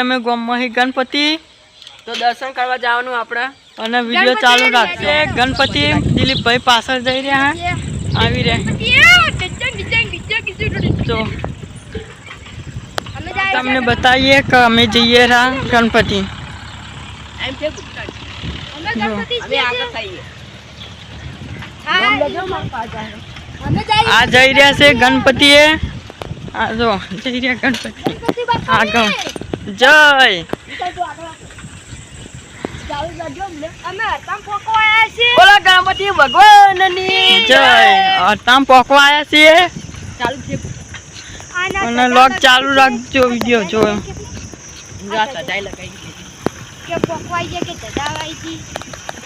અમે ગોમમાં ગણપતિ. તો દર્શન કરવા જવાનું આપણે. અને વીડિયો ચાલુ રાખશે ગણપતિ દિલીપભાઈ પાછળ જઈ રહ્યા હે. આવી રહ્યા. તો તમને બતાવીએ કે અમે જઈએ રહ્યા ગણપતિ. એમ છે અમે આગળ થઈએ. આ જઈ રહ્યા છે ગણપતિએ. આ જો જઈ રહ્યા ગણપતિ. આગળ. જય ગણપતિ ભગવાનની. જય! આતામ પોકવા આવ્યા છીએ. છે અને લોક ચાલુ રાખજો વીડિયો જો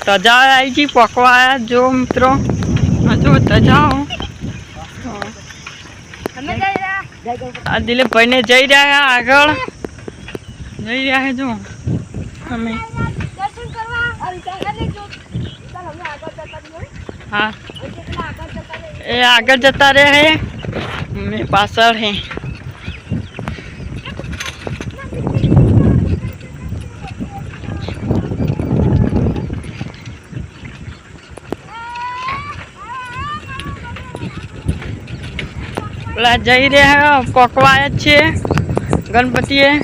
તજા આવી ગઈ? પોકવા જો મિત્રો. હજુ જો તજાઓ આ દિલીપભાઈને જઈ રહ્યા આગળ. જઈ રહ્યા છે જો. અમે. હા. એ આગળ જતા રહે હે. પાછળ હે. પેલા જઈ રહ્યા પોકવા જ છે ગણપતિએ.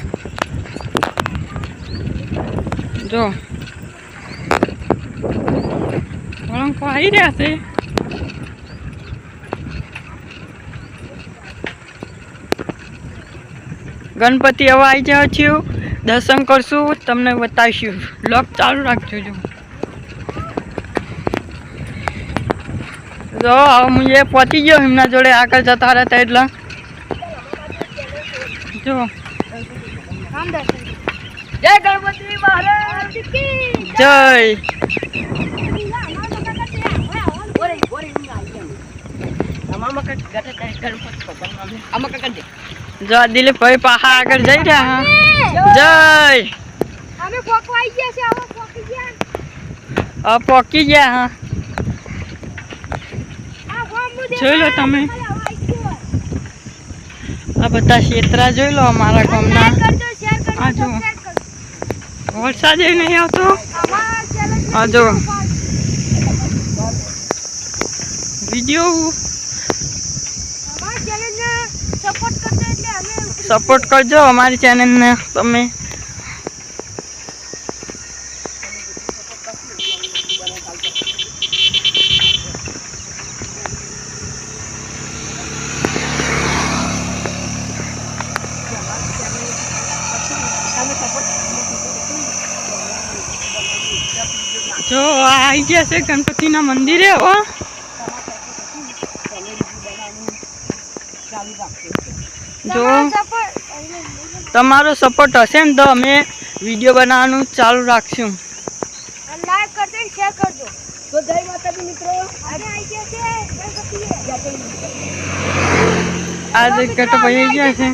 જો. વળંકો આવી રહ્યા છે. ગણપતિ હવે આવી જાવ છું. દર્શન કરશું, તમને બતાવીશું. લોક ચાલુ રાખજો જો. જો હું એ પહોંચી ગયો એમના જોડે આગળ જતા રહેતા એટલે. જો. જય ગણપતિ મહારાજ જય. જો દિલીપ ભાઈ પાહા આગળ જઈ રહ્યા જય. અમે પોકવાઈ ગયા છે હવે પોકી ગયા હા. જોઈ લો તમે. આ બધા શેતરા જોઈ લો અમારા ગામના. કરજો આ જુઓ. વરસાદ એ નહીં આવતો? આ જો. વીડિયો સપોર્ટ કરજો અમારી ચેનલને તમે. જો આ આવી ગયા છે ગણપતિના મંદિરે હો. જો તમારો સપોર્ટ હશે ને તો અમે વીડિયો બનાવવાનું ચાલુ રાખશું. લાઈક કરજો અને શેર કરજો. તો જય માતાજી મિત્રો આજે આવી ગયા છે ગણપતિએ. ગયા છે.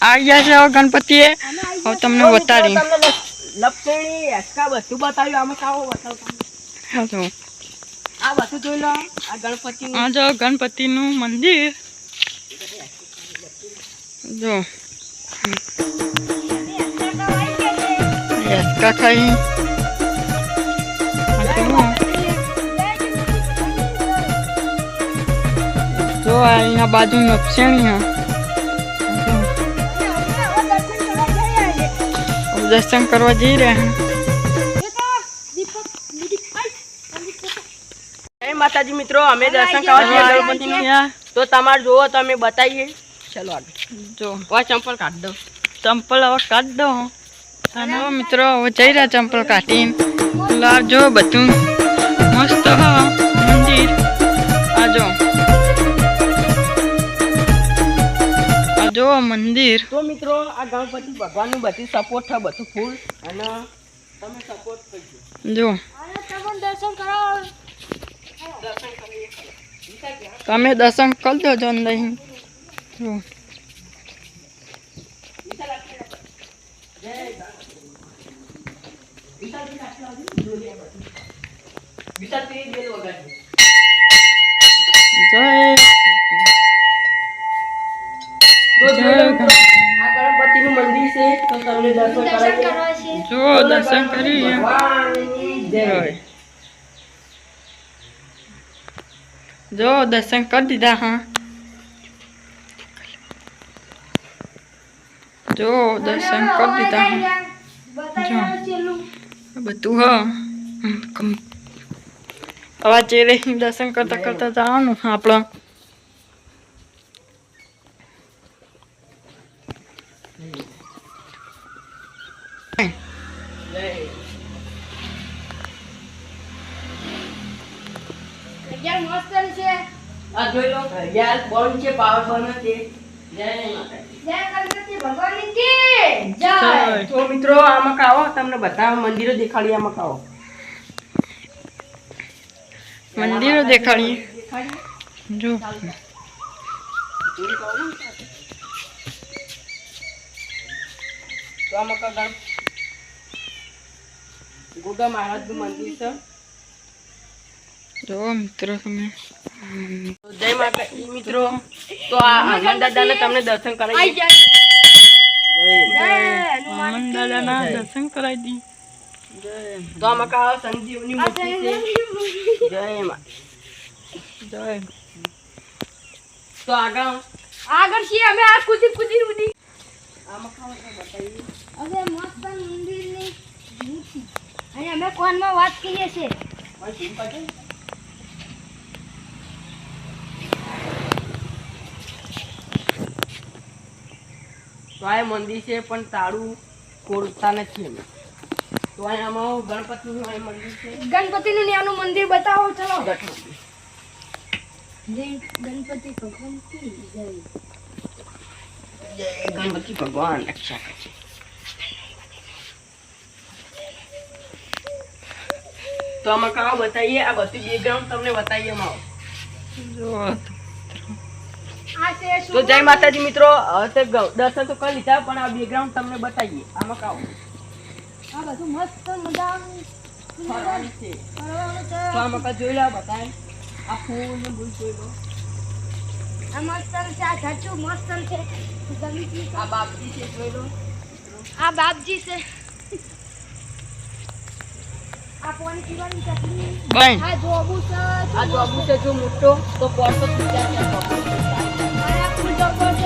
આવી ગયા છે હવે ગણપતિએ હવે તમને બતાડી લપસણી હેસકા બધું બતાવ્યું. આમાં કાવો બતાવ હા આ બધું જોઈ લો આ ગણપતિ આ જો ગણપતિનું મંદિર. જો. હેસકા ખાઈ. આ એના બાજુ નકશેણી હા. દર્શન કરવા જઈ રહ્યા જય માતાજી મિત્રો અમે દર્શન કરવા જઈએ ગણપતિનું તો તમારે જોવો તો અમે બતાવીએ ચલો આગળ જો વા ચંપલ કાઢ દો ચંપલ હવે કાઢ દો અને હવે મિત્રો હવે જઈ રહ્યા ચંપલ કાઢીને લા જો બધું મસ્ત હ મંદિર આ જો જો મંદિર. તો મિત્રો આ ગણપતિ ભગવાનનું બધી સપોર્ટ છે બધું ફૂલ અને તમે સપોર્ટ કરજો. જો. દર્શન કરીએ તમે દર્શન કરી જો. અંદર જો વિશાલ તે બેલ વગાડજો જો દર્શન કરી જો દર્શન કરી દીધા હા. જો દર્શન કરી દીધા હા. બધું હ. હવે ચેરે દર્શન કરતા કરતા જવાનું આપણે જય યાર મસ્ત છે? આ જોઈ લો ઘડિયાળ બોન છે પાવર બોન છે જય માતાજી. જય ગણપતિ ભગવાનની કી? જય. તો મિત્રો આમાં કાવો તમને બધા મંદિરો દેખાડી આમાં કાવો મંદિરો દેખાડીએ. જો. તો આમાં કા ગોગા મહારાજનું મંદિર છે. જો મિત્રો તમે તો જય માતા મિત્રો. તો આ હનુમાન દાદાને તમને દર્શન કરાવી જય. જય હનુમાન દાદાના દર્શન કરાવી દી. તો આમાં કા સંજીવની મૂર્તિ છે? જય મા જય. તો આગળ? આગળ છીએ અમે આ કુદી કુદી ઉડી. આમાં કાવો તો બતાવીએ. હવે મસ્ત મંદિરની મૂર્તિ. અને અમે કોનમાં વાત કરીએ છીએ? મારી તો આ મંદિર છે પણ તાળું ખોલતા નથી અમે. તો અહીંયામાં ગણપતિનું મંદિર છે. ગણપતિનું ત્યાંનું મંદિર બતાવો ચલો. ગણપતિ. ભગવાન કી જય. જય ગણપતિ ભગવાન રક્ષા કરશે તો આમાં કાવ બતાવીએ? આ બધું બેકગ્રાઉન્ડ તમને બતાવીએ આમાં છે તો જય માતાજી મિત્રો હવે દર્શન તો કરી લીધા પણ આ બેકગ્રાઉન્ડ તમને બતાવીએ. આમાં કાવ આ બધું મસ્ત મજા છે. જોઈ લો બતાય આ ફૂલ ને બુલ જોઈ લો. આ મસ્ત છે આ છે. બાપજી છે જોઈ લો. આ બાપજી છે. આ પાણી પીવાની ચટણી. આ જોબુ છે. આ જોબુ છે જો મોટો તો છે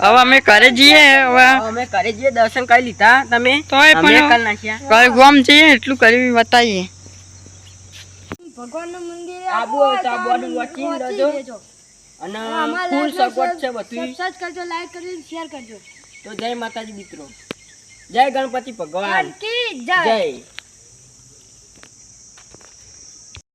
હવે અમે ઘરે જઈએ હવે અમે ઘરે જઈએ દર્શન કરી લીધા તમે. તોય પણ- કરી નાખ્યા. કઈ ગોમ જઈએ એટલું કરી બતાવીએ. ભગવાનનું મંદિર આબુ આબુ આ લેજો. અને ફૂલ સગવડ છે બધું. સબસ્ક્રાઇબ કરજો લાઈક કરજો શેર કરજો. તો જય માતાજી મિત્રો. જય ગણપતિ ભગવાન. જય. જય.